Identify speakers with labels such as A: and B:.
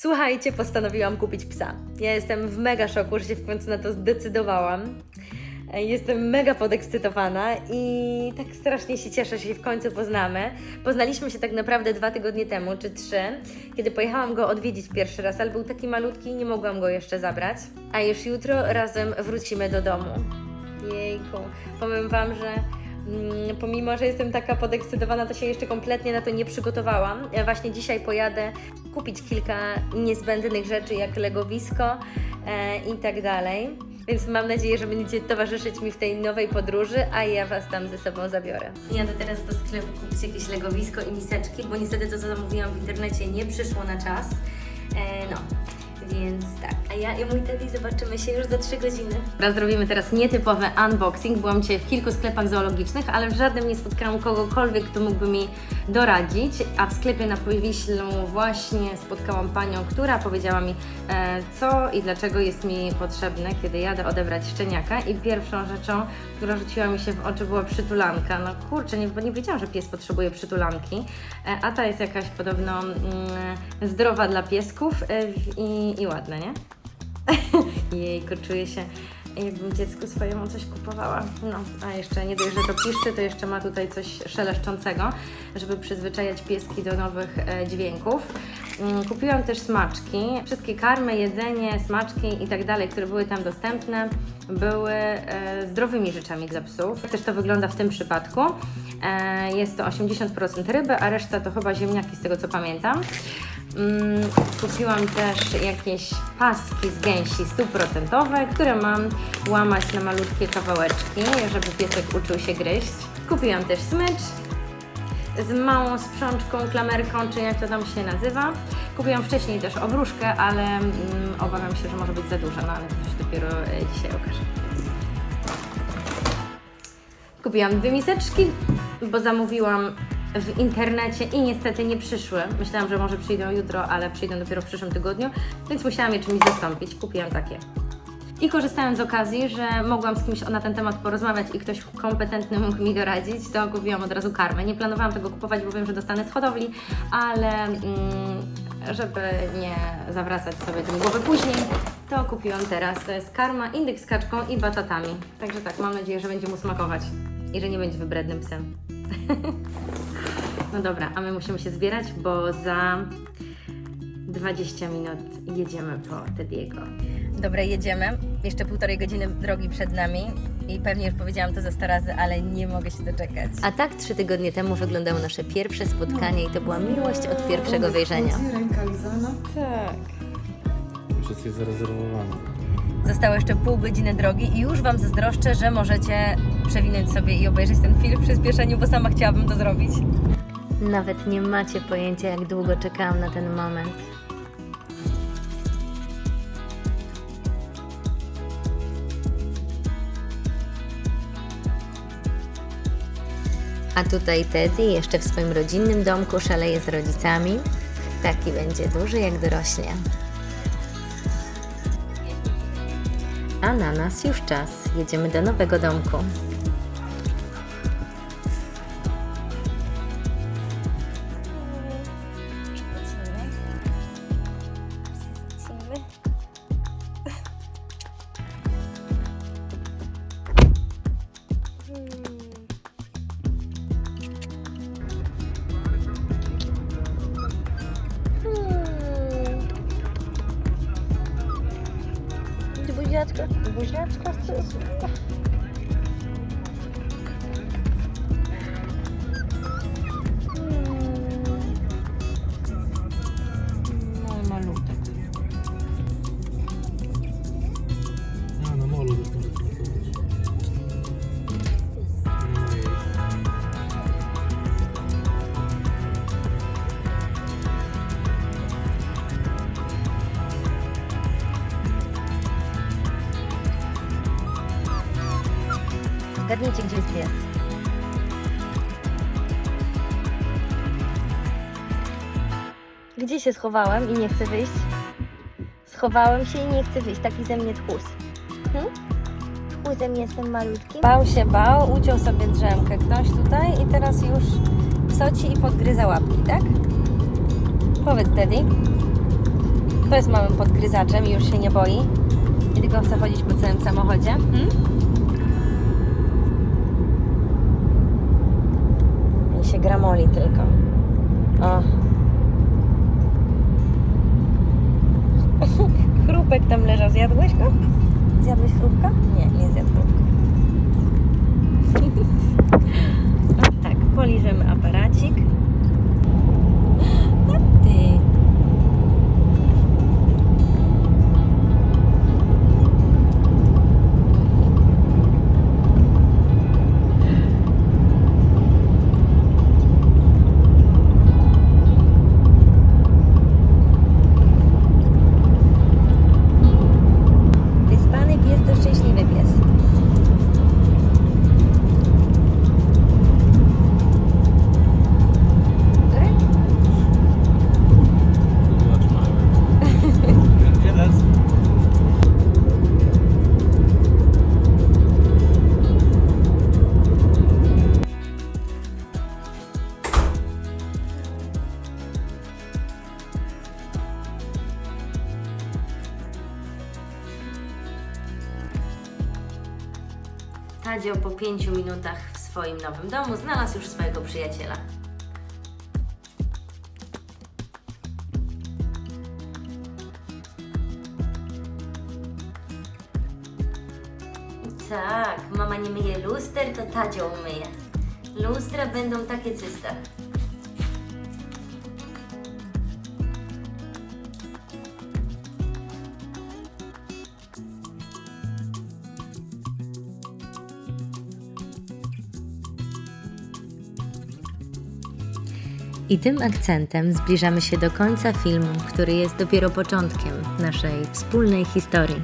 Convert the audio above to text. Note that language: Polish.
A: Słuchajcie, postanowiłam kupić psa. Ja jestem w mega szoku, że się w końcu na to zdecydowałam. Jestem mega podekscytowana i tak strasznie się cieszę, że się w końcu poznamy. Poznaliśmy się tak naprawdę dwa tygodnie temu, czy trzy, kiedy pojechałam go odwiedzić pierwszy raz, ale był taki malutki i nie mogłam go jeszcze zabrać. A już jutro razem wrócimy do domu. Jejku, powiem Wam, że pomimo, że jestem taka podekscytowana, to się jeszcze kompletnie na to nie przygotowałam. Ja właśnie dzisiaj pojadę kupić kilka niezbędnych rzeczy, jak legowisko e, i tak dalej. Więc mam nadzieję, że będziecie towarzyszyć mi w tej nowej podróży, a ja Was tam ze sobą zabiorę. Jadę teraz do sklepu kupić jakieś legowisko i miseczki, bo niestety to, co zamówiłam w internecie, nie przyszło na czas. E, no, więc tak. A ja i mój teddy zobaczymy się już za 3 godziny. Teraz zrobimy teraz nietypowy unboxing. Byłam dzisiaj w kilku sklepach zoologicznych, ale w żadnym nie spotkałam kogokolwiek, kto mógłby mi doradzić. A w sklepie na Powiślu właśnie spotkałam panią, która powiedziała mi, e, co i dlaczego jest mi potrzebne, kiedy jadę odebrać szczeniaka. I pierwszą rzeczą, która rzuciła mi się w oczy, była przytulanka. No kurczę, nie, nie wiedziałam, że pies potrzebuje przytulanki. E, a ta jest jakaś podobno mm, zdrowa dla piesków e, i, i ładna, nie? Jejku, czuję się jakbym dziecku swojemu coś kupowała. No, a jeszcze nie dość, że to piszczy, to jeszcze ma tutaj coś szeleszczącego, żeby przyzwyczajać pieski do nowych e, dźwięków. Mm, Kupiłam też smaczki. Wszystkie karmy, jedzenie, smaczki i tak dalej, które były tam dostępne, były e, zdrowymi rzeczami dla psów. Też to wygląda w tym przypadku. E, jest to 80% ryby, a reszta to chyba ziemniaki, z tego co pamiętam. Mm, kupiłam też jakieś paski z gęsi stuprocentowe, które mam łamać na malutkie kawałeczki, żeby piesek uczył się gryźć. Kupiłam też smycz z małą sprzączką, klamerką, czy jak to tam się nazywa. Kupiłam wcześniej też obruszkę, ale mm, obawiam się, że może być za duża, no ale to się dopiero e, dzisiaj okaże. Kupiłam dwie miseczki, bo zamówiłam w internecie i niestety nie przyszły. Myślałam, że może przyjdą jutro, ale przyjdą dopiero w przyszłym tygodniu, więc musiałam je czymś zastąpić. Kupiłam takie. I korzystając z okazji, że mogłam z kimś na ten temat porozmawiać i ktoś kompetentny mógł mi doradzić, to kupiłam od razu karmę. Nie planowałam tego kupować, bo wiem, że dostanę z hodowli, ale mm, żeby nie zawracać sobie tym głowy później, to kupiłam teraz. To jest karma, indyk z kaczką i batatami. Także tak, mam nadzieję, że będzie mu smakować i że nie będzie wybrednym psem. No dobra, a my musimy się zbierać, bo za 20 minut jedziemy po Tediego. Dobra, jedziemy. Jeszcze półtorej godziny drogi przed nami i pewnie już powiedziałam to za 100 razy, ale nie mogę się doczekać. A tak trzy tygodnie temu wyglądało nasze pierwsze spotkanie i to była miłość od pierwszego wejrzenia.
B: Ręka lizana.
A: Tak.
C: Wszystko jest zarezerwowane.
A: Zostało jeszcze pół godziny drogi i już Wam zazdroszczę, że możecie przewinąć sobie i obejrzeć ten film w przyspieszeniu, bo sama chciałabym to zrobić. Nawet nie macie pojęcia, jak długo czekałam na ten moment. A tutaj Teddy jeszcze w swoim rodzinnym domku szaleje z rodzicami. Taki będzie duży, jak dorośnie. A na nas już czas. Jedziemy do nowego domku.
D: buziaczka, buziaczka
C: w cudzysłowie.
A: Zgadnijcie, gdzie jest pies.
D: Gdzie się schowałem i nie chcę wyjść? Schowałem się i nie chcę wyjść. Taki ze mnie tchórz. Hm? Tchórzem jestem malutki.
A: Bał się, bał, uciął sobie drzemkę ktoś tutaj i teraz już psoci i podgryza łapki, tak? Powiedz, Teddy. To jest małym podgryzaczem i już się nie boi. I tylko chce chodzić po całym samochodzie. Hmm? Gramoli tylko. O. Chrupek tam leżał. Zjadłeś go? Zjadłeś chrupka? Nie, nie zjadł chrupka. Tadzio po pięciu minutach w swoim nowym domu znalazł już swojego przyjaciela. Tak, mama nie myje luster, to Tadzio umyje. Lustra będą takie czyste. I tym akcentem zbliżamy się do końca filmu, który jest dopiero początkiem naszej wspólnej historii.